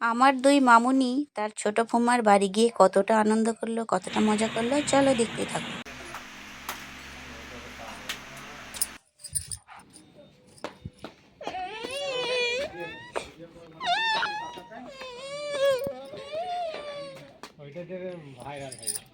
আমার দুই মামুনি তার ছোট ফুমার বাড়ি গিয়ে কতটা আনন্দ করল, কতটা মজা করল, চলো দেখতে থাকো। ভাইরাল হয়ে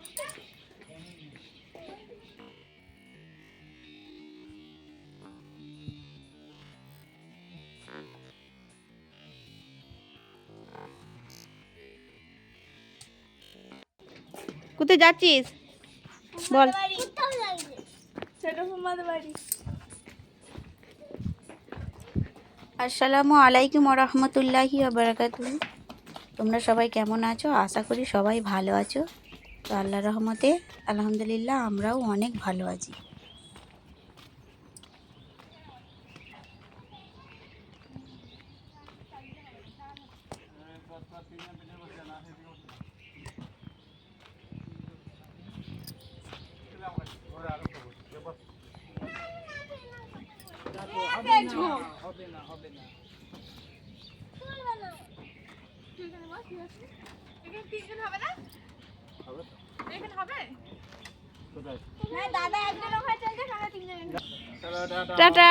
কোথায় যাচ্ছিস? বল। আসসালামু আলাইকুম রহমতুল্লাহি বারাকাতু তোমরা সবাই কেমন আছো? আশা করি সবাই ভালো আছো। তো আল্লাহ রহমতে আলহামদুলিল্লাহ আমরাও অনেক ভালো আছি। হ্যাঁ টাটা।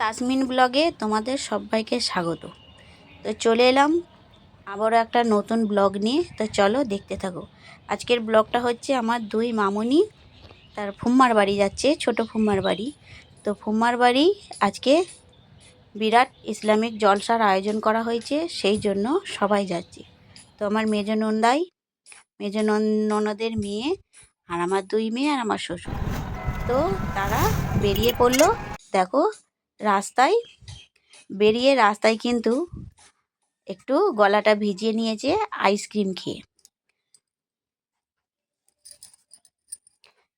তাসমিন ব্লগে তোমাদের সবাইকে স্বাগত। তো চলে এলাম আবারও একটা নতুন ব্লগ নিয়ে। তো চলো দেখতে থাকো। আজকের ব্লগটা হচ্ছে আমার দুই মামুনি তার ফুম্মার বাড়ি যাচ্ছে, ছোট ফুম্মার বাড়ি। তো ফুম্মার বাড়ি আজকে বিরাট ইসলামিক জলসার আয়োজন করা হয়েছে, সেই জন্য সবাই যাচ্ছে। তো আমার মেজ নন্দাই, মেজ নন- ননদের মেয়ে আর আমার দুই মেয়ে আর আমার শ্বশুর। তো তারা বেরিয়ে পড়ল। দেখো, রাস্তায় বেরিয়ে রাস্তায় কিন্তু একটু গলাটা ভিজিয়ে নিয়েছে আইসক্রিম খেয়ে।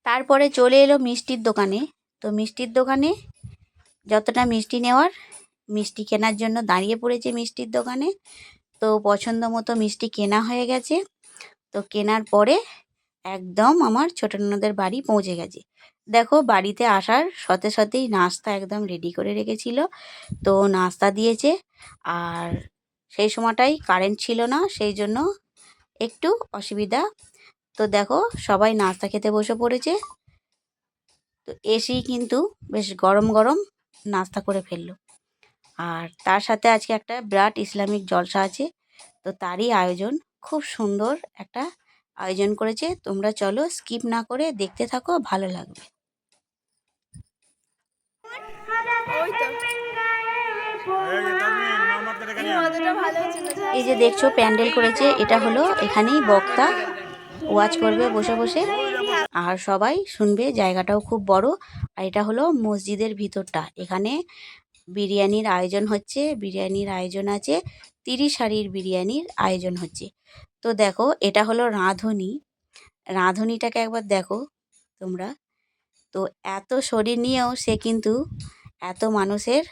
তারপরে চলে এলো মিষ্টির দোকানে। তো মিষ্টির দোকানে যতটা মিষ্টি নেওয়ার, মিষ্টি কেনার জন্য দাঁড়িয়ে পড়েছে মিষ্টির দোকানে। তো পছন্দ মতো মিষ্টি কেনা হয়ে গেছে। তো কেনার পরে একদম আমার ছোট ননদের বাড়ি পৌঁছে গেছে। দেখো, বাড়িতে আসার সাথে সাথেই নাস্তা একদম রেডি করে রেখেছিল। তো নাস্তা দিয়েছে। আর সেই সময়টাই কারেন্ট ছিল না, সেই জন্য একটু অসুবিধা তো দেখো, সবাই নাস্তা খেতে বসে পড়েছে। তো এসেই কিন্তু বেশ গরম গরম নাস্তা করে ফেলল। আর তার সাথে আজকে একটা বিরাট ইসলামিক জলসা আছে, তো তারই আয়োজন খুব সুন্দর একটা আয়োজন করেছে। তোমরা চলো স্কিপ না করে দেখতে থাকো, ভালো লাগবে। এই যে দেখছ, প্যান্ডেল করেছে, এটা হলো এখানেই বক্তা। ওয়াচ করবে, বসে বসে। আর সবাই শুনবে, জায়গাটাও খুব বড়। আর এটা হলো মসজিদের ভিতরটা। এখানে বিরিয়ানির আয়োজন হচ্ছে, বিরিয়ানির আয়োজন আছে, তিরিশ হাড়ির বিরিয়ানির আয়োজন হচ্ছে। তো দেখো, এটা হলো রাঁধুনি। রাঁধুনিটাকে একবার দেখো তোমরা। তো এত শরীর নিয়েও সে কিন্তু এত মানুষের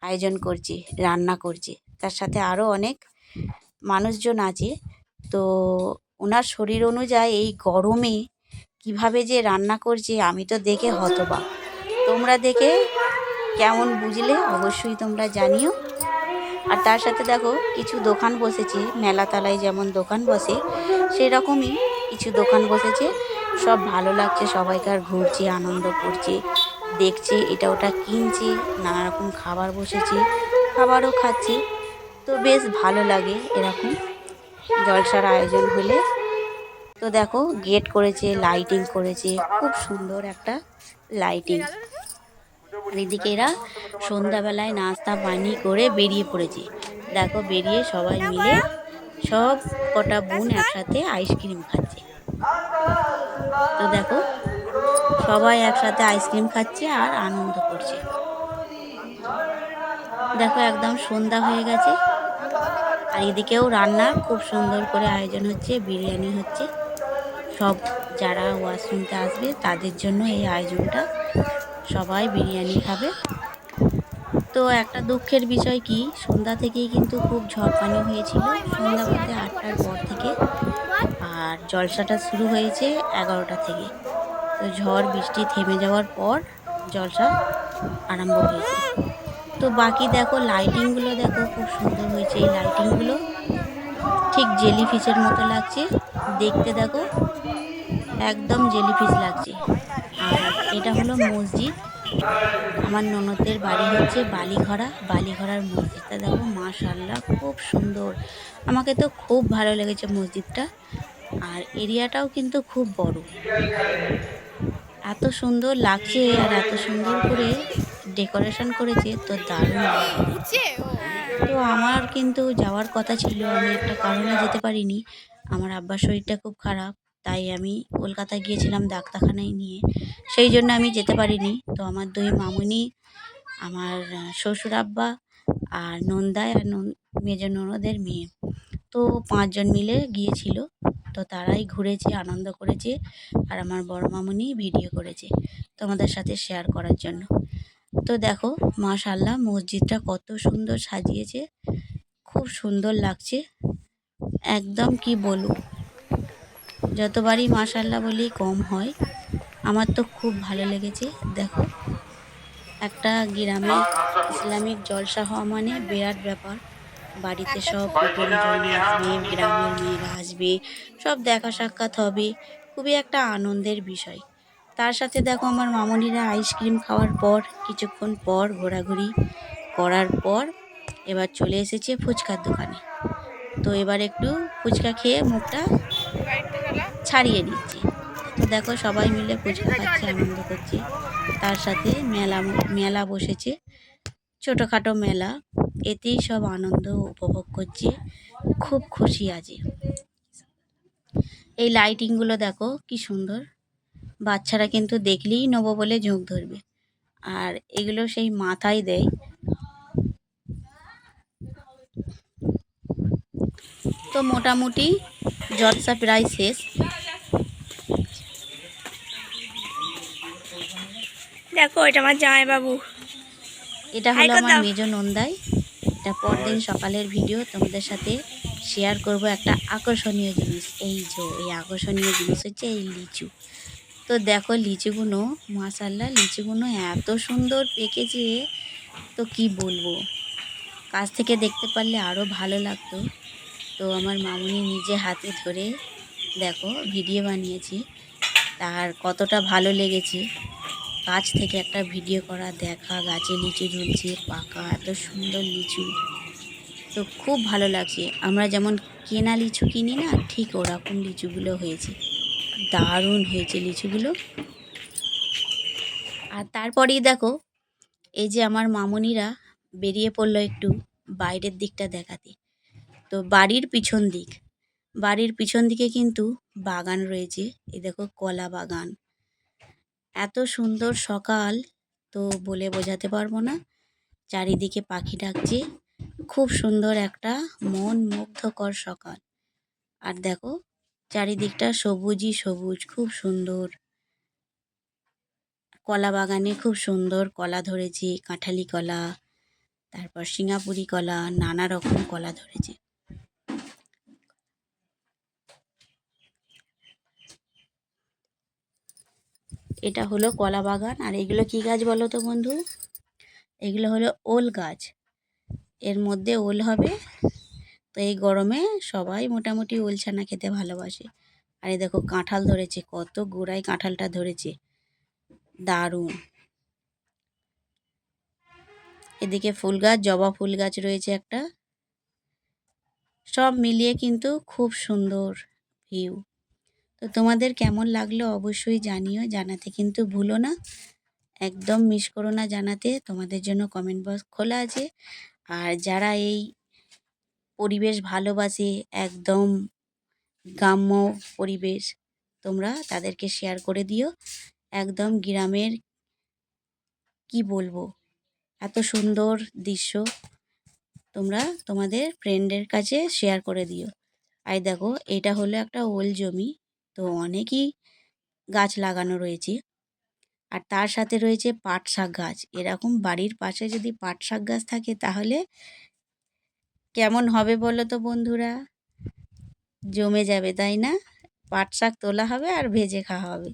আয়োজন করছে, রান্না করছে। তার সাথে আরও অনেক মানুষজন আছে। তো ওনার শরীর অনুযায়ী এই গরমে কীভাবে যে রান্না করছে, আমি তো দেখে হতবাক। তোমরা দেখে কেমন বুঝলে অবশ্যই তোমরা জানিও। আর তার সাথে দেখো, কিছু দোকান বসেছে, মেলাতলায় যেমন দোকান বসে, সেরকমই কিছু দোকান বসেছে। সব ভালো লাগছে, সবাইকার ঘুরছে, আনন্দ করছে, দেখছে, এটা ওটা কিনছে নানা রকম খাবার বসেছে, খাবারও খাচ্ছে। তো বেশ ভালো লাগে এরকম। জলসার আয়োজন হলে। তো দেখো গেট করেছে লাইটিং করেছে, খুব সুন্দর একটা লাইটিং এদিকে এরা সন্ধ্যাবেলায় নাস্তা পানি করে বেরিয়ে পড়েছে। দেখো, বেরিয়ে সবাই মিলে সব কটা বোন একসাথে আইসক্রিম খাচ্ছে। তো দেখো, সবাই একসাথে আইসক্রিম খাচ্ছে আর আনন্দ করছে। দেখো, একদম সন্ধ্যা হয়ে গেছে। আর এদিকেও রান্না খুব সুন্দর করে আয়োজন হচ্ছে, বিরিয়ানি হচ্ছে। সব যারা ওয়াজ শুনতে আসবে তাদের জন্য এই আয়োজনটা। সবাই বিরিয়ানি খাবে। তো একটা দুঃখের বিষয় কি, সন্ধ্যা থেকেই কিন্তু খুব ঝড় পানি হয়েছিল সন্ধ্যা বলতে আটটার পর থেকে। আর জলসাটা শুরু হয়েছে এগারোটা থেকে। তো ঝড় বৃষ্টি থেমে যাওয়ার পর জলসা আরম্ভ হয়েছে। তো বাকি দেখো লাইটিংগুলো দেখো, খুব সুন্দর হয়েছে এই লাইটিংগুলো ঠিক জেলি ফিশের মতো লাগছে। দেখতে দেখো, একদম জেলি ফিশ লাগছে। আর এটা হলো মসজিদ। আমার ননদের বাড়ি হচ্ছে বালিঘরা বালিঘরার মসজিদটা দেখো মাশাল্লাহ খুব সুন্দর। আমাকে তো খুব ভালো লেগেছে মসজিদটা। আর এরিয়াটাও কিন্তু খুব বড়। এত সুন্দর লাগছে আর এত সুন্দর করে ডেকোরেশন করেছে তো দারুণ তো আমার কিন্তু যাওয়ার কথা ছিল আমি একটা কারণে যেতে পারিনি। আমার আব্বার শরীরটা খুব খারাপ তাই আমি কলকাতায় গিয়েছিলাম ডাক্তারখানায় নিয়ে। সেই জন্য আমি যেতে পারিনি। তো আমার দুই মামুনি আমার শ্বশুর আব্বা আর নন্দায় আর নন মেজ ননদের মেয়ে। তো পাঁচজন মিলে গিয়েছিল তো তারাই ঘুরেছে আনন্দ করেছে আর আমার বড় মামুনি ভিডিও করেছে তোমাদের সাথে শেয়ার করার জন্য। তো দেখো মাশাল্লাহ মসজিদটা কত সুন্দর সাজিয়েছে। খুব সুন্দর লাগছে। একদম কি বলব, যতবারই মাশাল্লাহ বলি কম হয়। আমার তো খুব ভালো লেগেছে, দেখো। একটা গ্রামে ইসলামিক জলসা হওয়া মানে বিরাট ব্যাপার। বাড়িতে সব আসবে, গ্রামের মেয়েরা আসবে, সব দেখা সাক্ষাৎ হবে। খুবই একটা আনন্দের বিষয়। তার সাথে দেখো আমার মামনিরা আইসক্রিম খাওয়ার পর কিছুক্ষণ পর ঘোরাঘুরি করার পর এবার চলে এসেছে ফুচকার দোকানে। তো এবার একটু ফুচকা খেয়ে মুখটা ছাড়িয়ে নিচ্ছি। তো দেখো সবাই মিলে ফুচকা খাচ্ছে আনন্দ করছে। তার সাথে মেলা মেলা বসেছে। ছোটোখাটো মেলা। এতেই সব আনন্দ উপভোগ করছে। খুব খুশি আছে। এই লাইটিংগুলো দেখো কি সুন্দর। বাচ্চারা কিন্তু দেখলেই নেব বলে ঝোঁক ধরবে। আর এগুলো সেই মাথায় দেয়। তো মোটামুটি জলসা প্রায় শেষ। দেখো এটা আমার জামাইবাবু। এটা হলো আমার মেজ নন্দাই। এটা পরদিন সকালের ভিডিও তোমাদের সাথে শেয়ার করব একটা আকর্ষণীয় জিনিস। এই যে এই আকর্ষণীয় জিনিস হচ্ছে এই লিচু। তো দেখো লিচুগুলো মাসাল্লাহ লিচুগুলো এত সুন্দর পেকেছে তো কি বলব? কাছ থেকে দেখতে পারলে আরও ভালো লাগতো। তো আমার মামুনি নিজে হাতে ধরে দেখো ভিডিও বানিয়েছি। তার কতটা ভালো লেগেছে। গাছ থেকে একটা ভিডিও করা, দেখা, গাছে লিচু ঝুলছে, পাকা, এত সুন্দর লিচু। তো খুব ভালো লাগছে। আমরা যেমন কেনা লিচু কিনি না, ঠিক ওরকম লিচুগুলো হয়েছে। দারুণ হয়েছে লিচুগুলো। আর তারপরেই দেখো, এই যে আমার মামুনিরা বেরিয়ে পড়ল একটু বাইরের দিকটা দেখাতে। তো বাড়ির পিছন দিক, বাড়ির পিছন দিকে কিন্তু বাগান রয়েছে। এই দেখো কলা বাগান। এত সুন্দর সকাল, তো বলে বোঝাতে পারব না। চারিদিকে পাখি ডাকছে। খুব সুন্দর একটা মন মুগ্ধকর সকাল। আর দেখো চারিদিকটা সবুজই সবুজ, খুব সুন্দর। কলা বাগানে খুব সুন্দর কলা ধরেছে, কাঁঠালি কলা, তারপর সিঙ্গাপুরি কলা, নানা রকম কলা ধরেছে। এটা হলো কলা বাগান, আর এগুলো কি গাছ বলো তো বন্ধু? এগুলো হলো ওল গাছ। এর মধ্যে ওল হবে তো এই গরমে সবাই মোটামুটি ওল ছানা খেতে ভালোবাসে। আর এই দেখো কাঁঠাল ধরেছে, কত গোড়ায় কাঁঠালটা ধরেছে। দারুণ। এদিকে ফুল গাছ, জবা ফুল গাছ রয়েছে একটা। সব মিলিয়ে কিন্তু খুব সুন্দর ভিউ। তো তোমাদের কেমন লাগল অবশ্যই জানিও, জানাতে কিন্তু ভুলো না। একদম মিস করো না জানাতে, তোমাদের জন্য কমেন্ট বক্স খোলা আছে। আর যারা এই পরিবেশ ভালোবাসে, একদম গ্রাম্য পরিবেশ। তোমরা তাদেরকে শেয়ার করে দিও। একদম গ্রামের কি বলব? এত সুন্দর দৃশ্য। তোমরা তোমাদের ফ্রেন্ডের কাছে শেয়ার করে দিও। আর দেখো, এটা হলো একটা ওল জমি। তো অনেকই গাছ লাগানো রয়েছে। আর তার সাথে রয়েছে পাট শাক গাছ। এরকম বাড়ির পাশে যদি পাট শাক গাছ থাকে, তাহলে কেমন হবে বলো তো বন্ধুরা? জমে যাবে, তাই না? পাট শাক তোলা হবে আর ভেজে খাওয়া হবে।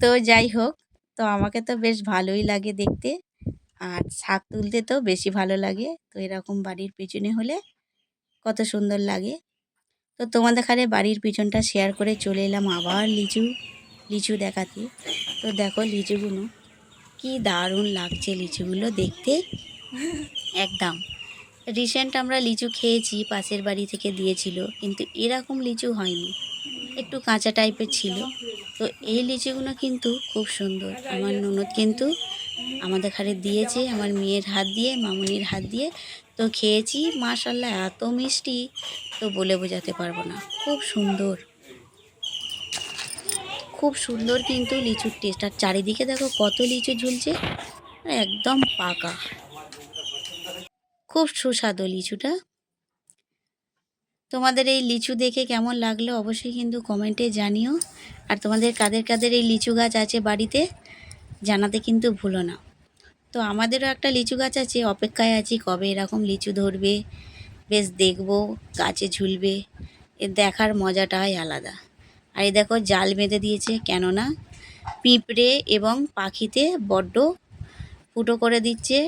তো যাই হোক, তো আমাকে তো বেশ ভালোই লাগে দেখতে। আর শাক তুলতে তো বেশি ভালো লাগে। তো এরকম বাড়ির পিছনে হলে কত সুন্দর লাগে। তো তোমাদের খালে বাড়ির পিছনটা শেয়ার করে চলে এলাম আবার লিচু লিচু দেখাতে। তো দেখো লিচুগুলো, কি দারুণ লাগছে লিচুগুলো দেখতে। একদম। রিসেন্ট আমরা লিচু খেয়েছি, পাশের বাড়ি থেকে দিয়েছিল, কিন্তু এরকম লিচু হয়নি। একটু কাঁচা টাইপের ছিল। তো এই লিচুগুলো কিন্তু খুব সুন্দর। আমার ননদ কিন্তু আমাদের ঘরে দিয়েছে, আমার মেয়ের হাত দিয়ে, মামুনির হাত দিয়ে। তো খেয়েছি মাশাল্লাহ এত মিষ্টি, তো বলে বোঝাতে পারব না। খুব সুন্দর। খুব সুন্দর কিন্তু লিচুর টেস্ট আর চারিদিকে দেখো কত লিচু ঝুলছে, একদম পাকা। খুব সুস্বাদু লিচুটা। তোমাদের এই লিচু দেখে কেমন লাগল অবশ্যই কিন্তু কমেন্টে জানিও। আর তোমাদের কাদের কাদের এই লিচু গাছ আছে বাড়িতে জানাতে কিন্তু ভুলো না। তো আমাদেরও একটা লিচু গাছ আছে, অপেক্ষায় আছি কবে এরকম লিচু ধরবে। বেশ দেখব, গাছে ঝুলবে এর দেখার মজাটাই আলাদা। আর এই দেখো জাল বেঁধে দিয়েছে, কেননা পিঁপড়ে এবং পাখিতে বড্ড ফুটো করে দিচ্ছে।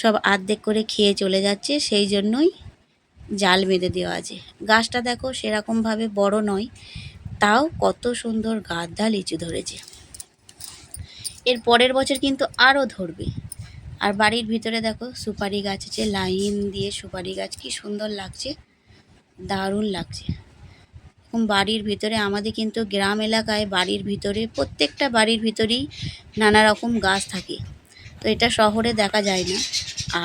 সব আর্ধেক করে খেয়ে চলে যাচ্ছে, সেই জন্যই জাল বেঁধে দেওয়া আছে। গাছটা দেখো সেরকমভাবে বড় নয়, তাও কত সুন্দর গাদা লিচু ধরেছে। এর পরের বছর কিন্তু আরও ধরবে। আর বাড়ির ভিতরে দেখো সুপারি গাছ আছে, লাইন দিয়ে সুপারি গাছ কি সুন্দর লাগছে, দারুণ লাগছে। বাড়ির ভিতরে আমাদের কিন্তু গ্রাম এলাকায় বাড়ির ভিতরে, প্রত্যেকটা বাড়ির ভিতরেই নানা রকম গাছ থাকে। তো এটা শহরে দেখা যায় না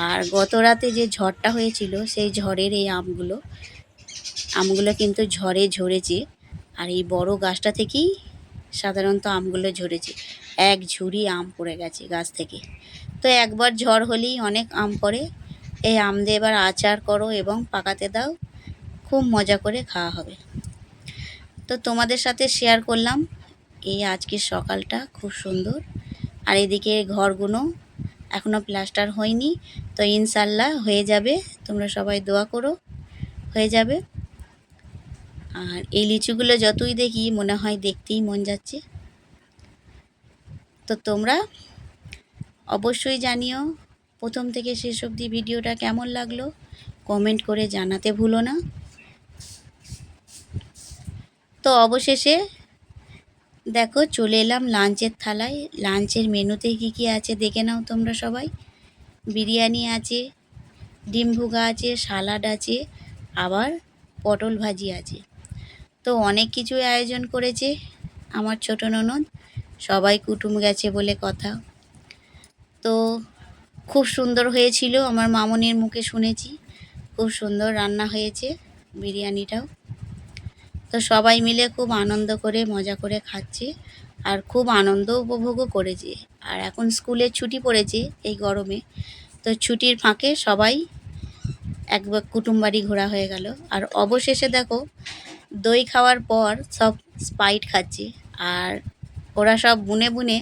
আর গত রাতে যে ঝড়টা হয়েছিল, সেই ঝড়ের এই আমগুলো আমগুলো কিন্তু ঝড়ে ঝরেছে। আর এই বড় গাছটা থেকেই সাধারণত আমগুলো ঝরেছে। এক ঝুড়ি আম পড়ে গেছে গাছ থেকে। তো একবার ঝড় হলেই অনেক আম পড়ে। এই আম দিয়ে এবার আচার করো এবং পাকাতে দাও। খুব মজা করে খাওয়া হবে। তো তোমাদের সাথে শেয়ার করলাম। এই আজকের সকালটা খুব সুন্দর। আর এদিকে ঘরগুলো এখনও প্লাস্টার হয়নি। তো ইনশাল্লাহ হয়ে যাবে। তোমরা সবাই দোয়া করো। হয়ে যাবে। আর এই লিচুগুলো যতই দেখি, মনে হয় দেখতেই মন যাচ্ছে। তো তোমরা অবশ্যই জানিও, প্রথম থেকে শেষ অবধি ভিডিওটা কেমন লাগল? কমেন্ট করে জানাতে ভুলো না। তো অবশেষে দেখো, চলে এলাম লাঞ্চের থালায়। লাঞ্চের মেনুতে কী কী আছে দেখে নাও তোমরা সবাই। বিরিয়ানি আছে, ডিম ভুগা আছে, সালাড আছে, আবার পটল ভাজি আছে। তো অনেক কিছু আয়োজন করেছে আমার ছোটো ননদ। সবাই কুটুম গেছে বলে কথা। তো খুব সুন্দর হয়েছিল, আমার মামনির মুখে শুনেছি। খুব সুন্দর রান্না হয়েছে বিরিয়ানিটাও। তো সবাই মিলে খুব আনন্দ করে, মজা করে খাচ্ছে আর খুব আনন্দ উপভোগও করেছি। আর এখন স্কুলে ছুটি পড়েছে এই গরমে, তো ছুটির ফাঁকে সবাই একবার কুটুম বাড়ি ঘোরা হয়ে গেল। আর অবশেষে দেখো, দই খাওয়ার পর সব স্পাইট খাচ্ছি আর ওরা সব বুনে বুনে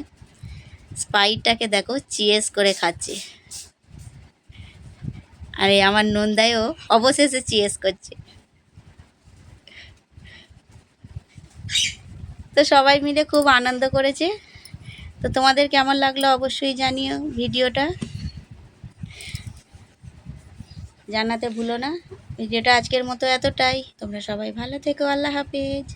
স্পাইটটাকে দেখো চিয়েস করে খাচ্ছে। আর এই আমার নন্দায়ও অবশেষে চিয়েস করছে। তো সবাই মিলে খুব আনন্দ করেছে। তো তোমাদের কেমন লাগল অবশ্যই জানিও ভিডিওটা। জানাতে ভুলো না। ভিডিওটা আজকের মতো এতটাই। তোমরা সবাই ভালো থেকো। আল্লাহ হাফেজ।